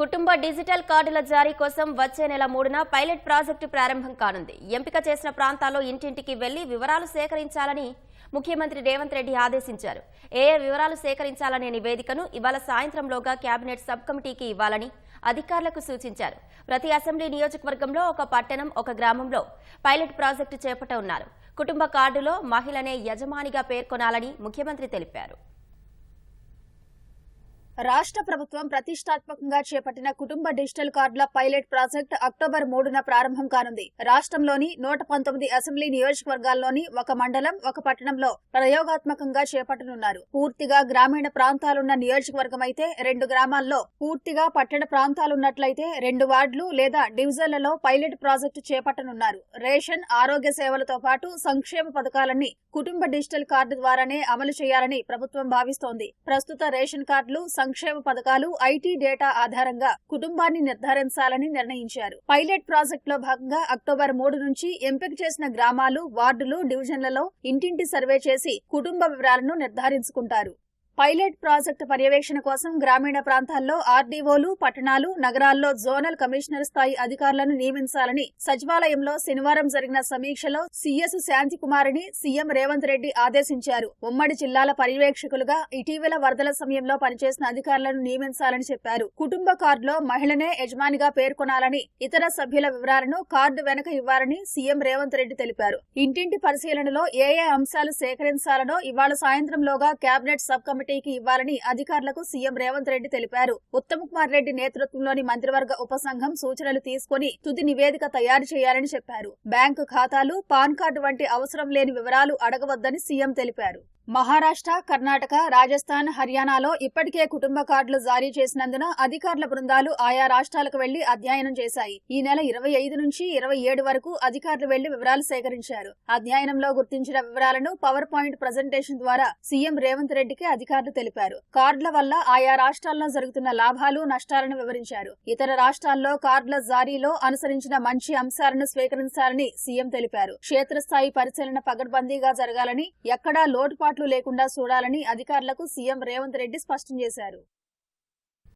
కుటుంబ డిజిటల్ కార్డుల జారీ కోసం వచ్చే నెల మూడున పైలట్ ప్రాజెక్టు ప్రారంభం కానుంది. ఎంపిక చేసిన ప్రాంతాల్లో ఇంటింటికి వెళ్ళి వివరాలు సేకరించాలని ముఖ్యమంత్రి రేవంత్ రెడ్డి ఆదేశించారు. ఏ వివరాలు సేకరించాలనే నివేదికను ఇవాళ సాయంత్రంలోగా కేబినెట్ సబ్ కమిటీకి ఇవ్వాలని అధికారులకు సూచించారు. ప్రతి అసెంబ్లీ నియోజకవర్గంలో ఒక పట్టణం ఒక గ్రామంలో పైలట్ ప్రాజెక్టు చేపట్టనున్నారు. కుటుంబ కార్డులో మహిళనే యజమానిగా పేర్కొనాలని ముఖ్యమంత్రి తెలిపారు. రాష్ట్ర ప్రభుత్వం ప్రతిష్టాత్మకంగా చేపట్టిన కుటుంబ డిజిటల్ కార్డుల పైలట్ ప్రాజెక్ట్ అక్టోబర్ మూడున ప్రారంభం కానుంది. రాష్ట్రంలోని నూట పంతొమ్మిది అసెంబ్లీ నియోజకవర్గాల్లోని ఒక మండలం ఒక పట్టణంలో ప్రయోగాత్మకంగా చేపట్టనున్నారు. పూర్తిగా గ్రామీణ ప్రాంతాలున్న నియోజకవర్గం అయితే రెండు గ్రామాల్లో పూర్తిగా పట్టణ ప్రాంతాలున్నట్లయితే రెండు వార్డులు లేదా డివిజన్లలో పైలట్ ప్రాజెక్టు చేపట్టనున్నారు. రేషన్ ఆరోగ్య సేవలతో పాటు సంక్షేమ పథకాలన్నీ కుటుంబ డిజిటల్ కార్డు ద్వారానే అమలు చేయాలని ప్రభుత్వం భావిస్తోంది. ప్రస్తుత రేషన్ కార్డులు సంక్షేమ పథకాలు ఐటీ డేటా ఆధారంగా కుటుంబాన్ని నిర్ధారించాలని నిర్ణయించారు. పైలట్ ప్రాజెక్ట్లో భాగంగా అక్టోబర్ మూడు నుంచి ఎంపిక చేసిన గ్రామాలు వార్డులు డివిజన్లలో ఇంటింటి సర్వే చేసి కుటుంబ వివరాలను నిర్ధారించుకుంటారు. పైలట్ ప్రాజెక్టు పర్యవేక్షణ కోసం గ్రామీణ ప్రాంతాల్లో ఆర్డీఓలు పట్టణాలు నగరాల్లో జోనల్ కమిషనర్ స్థాయి అధికారులను నియమించాలని సచివాలయంలో శనివారం జరిగిన సమీక్షలో సీఎస్ శాంతికుమారిని సీఎం రేవంత్ రెడ్డి ఆదేశించారు. ఉమ్మడి జిల్లాల పర్యవేక్షకులుగా ఇటీవల వరదల సమయంలో పనిచేసిన అధికారులను నియమించాలని చెప్పారు. కుటుంబ కార్డులో మహిళనే యజమానిగా పేర్కొనాలని ఇతర సభ్యుల వివరాలను కార్డు వెనక ఇవ్వాలని సీఎం రేవంత్ రెడ్డి తెలిపారు. ఇంటింటి పరిశీలనలో ఏ ఏ అంశాలు సేకరించాలనో ఇవాళ సాయంత్రంలోగా కేబినెట్ సబ్ కమిటీ కమిటీకి ఇవ్వాలని అధికారులకు సీఎం రేవంత్ రెడ్డి తెలిపారు. ఉత్తమ్ కుమార్ రెడ్డి నేతృత్వంలోని మంత్రివర్గ ఉపసంఘం సూచనలు తీసుకుని తుది నివేదిక తయారు చేయాలని చెప్పారు. బ్యాంకు ఖాతాలు పాన్ కార్డు వంటి అవసరం లేని వివరాలు అడగవద్దని సీఎం తెలిపారు. మహారాష్ట్ర కర్ణాటక రాజస్థాన్ హర్యానాలో ఇప్పటికే కుటుంబ కార్డులు జారీ చేసినందున అధికారుల బృందాలు ఆయా రాష్ట్రాలకు వెళ్ళి అధ్యయనం చేశాయి. ఈ నెల ఇరవై ఐదు నుంచి ఇరవై ఏడు వరకు అధికారులు వెళ్ళి వివరాలు సేకరించారు. అధ్యయనంలో గుర్తించిన వివరాలను పవర్ పాయింట్ ప్రజెంటేషన్ ద్వారా సీఎం రేవంత్ రెడ్డికి అధికారులు తెలిపారు. కార్డుల వల్ల ఆయా రాష్ట్రాల్లో జరుగుతున్న లాభాలు నష్టాలను వివరించారు. ఇతర రాష్ట్రాల్లో కార్డుల జారీలో అనుసరించిన మంచి అంశాలను స్వీకరించాలని సీఎం తెలిపారు. క్షేత్రస్థాయి పరిశీలన పగడ్బందీగా జరగాలని ఎక్కడా లోటుపాట్లు లేకుండా చూడాలని అధికారులకు సీఎం రేవంత్ రెడ్డి స్పష్టం చేశారు.